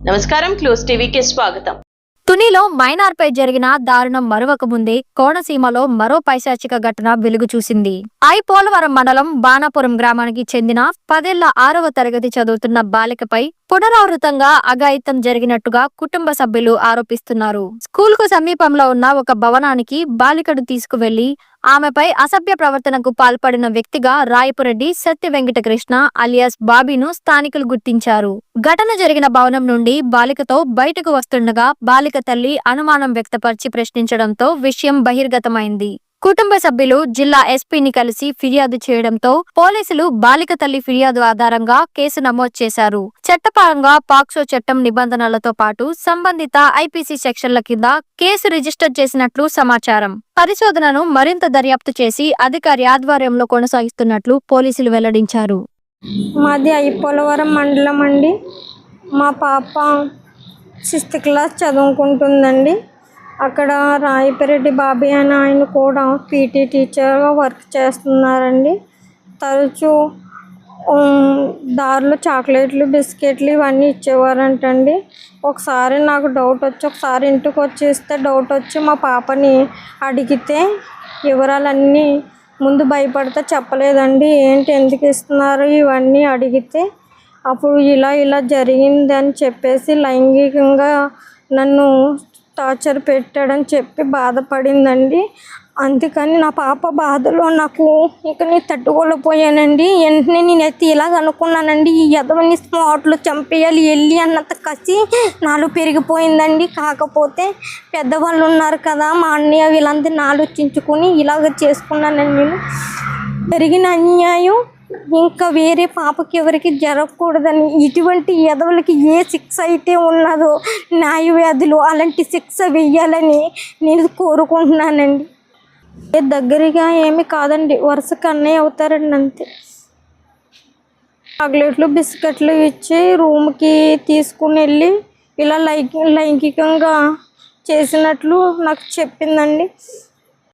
నమస్కారం క్లోజ్ టీవీకి స్వాగతం. తునిలో మైనార్పై జరిగిన దారుణం మరొక ముందే కోనసీమలో మరో పైశాచిక ఘటన వెలుగు చూసింది. ఐ పోలవరం మండలం బాణాపురం గ్రామానికి చెందిన పదేళ్ళ ఆరవ తరగతి చదువుతున్న బాలికపై పునరావృతంగా అఘాయిత్యం జరిగినట్టుగా కుటుంబ సభ్యులు ఆరోపిస్తున్నారు. స్కూల్కు సమీపంలో ఉన్న ఒక భవనానికి బాలికను తీసుకువెళ్ళి ఆమెపై అసభ్య ప్రవర్తనకు పాల్పడిన వ్యక్తిగా రాయపురెడ్డి సత్య వెంకటకృష్ణ అలియాస్ బాబీను స్థానికులు గుర్తించారు. ఘటన జరిగిన భవనం నుండి బాలికతో బయటకు వస్తుండగా బాలిక తల్లి అనుమానం వ్యక్తపరిచి ప్రశ్నించడంతో విషయం బహిర్గతమైంది. కుటుంబ సభ్యులు జిల్లా ఎస్పీని కలిసి ఫిర్యాదు చేయడంతో పోలీసులు బాలిక తల్లి ఫిర్యాదు ఆధారంగా కేసు నమోదు చేశారు. చట్టపరంగా పాక్సో చట్టం నిబంధనలతో పాటు సంబంధిత ఐపీసీ సెక్షన్ల కింద కేసు రిజిస్టర్ చేసినట్లు సమాచారం. పరిశోధనను మరింత దర్యాప్తు చేసి అధికారి ఆధ్వర్యంలో కొనసాగిస్తున్నట్లు పోలీసులు వెల్లడించారు. మాది పోలవరం మండలం అండి. మా పాప సిక్స్త్ క్లాస్ చదువుకుంటుందండి. అక్కడ రాయపిరెడ్డి బాబీ అని ఆయన కూడా పీటీ టీచర్గా వర్క్ చేస్తున్నారండి. తరచూ దారిలో చాక్లెట్లు బిస్కెట్లు ఇవన్నీ ఇచ్చేవారంటండి. ఒకసారి నాకు డౌట్ వచ్చి ఒకసారి ఇంటికి వచ్చేస్తే డౌట్ వచ్చి మా పాపని అడిగితే వివరాలన్నీ ముందు భయపడితే చెప్పలేదండి. ఏంటి ఎందుకు ఇస్తున్నారు ఇవన్నీ అడిగితే అప్పుడు ఇలా ఇలా జరిగింది అని చెప్పేసి లైంగికంగా నన్ను టార్చర్ పెట్టాడని చెప్పి బాధపడిందండి. అందుకని నా పాప బాధలో నాకు ఇక నేను తట్టుకోలేకపోయానండి. వెంటనే నేనైతే ఇలాగ అనుకున్నానండి ఈ యదవని స్పాట్లో చంపేయాలి వెళ్ళి అన్నంత కసి నాలో పెరిగిపోయిందండి. కాకపోతే పెద్దవాళ్ళు ఉన్నారు కదా మా అన్నయ్య వీళ్ళందరిని ఆలోచించుకొని ఇలాగ చేసుకున్నానండి నేను. జరిగిన అన్యాయం ఇంకా వేరే పాపకి ఎవరికి జరగకూడదని ఇటువంటి ఎదవులకి ఏ శిక్ష అయితే ఉన్నదో న్యాయ వ్యాధులు అలాంటి శిక్ష వెయ్యాలని నేను కోరుకుంటున్నానండి. ఏ దగ్గరగా ఏమి కాదండి వరుస కన్నయ్య అవుతారండి అంతే. చాక్లెట్లు బిస్కెట్లు ఇచ్చి రూమ్కి తీసుకుని వెళ్ళి ఇలా లైంగికంగా చేసినట్లు నాకు చెప్పిందండి.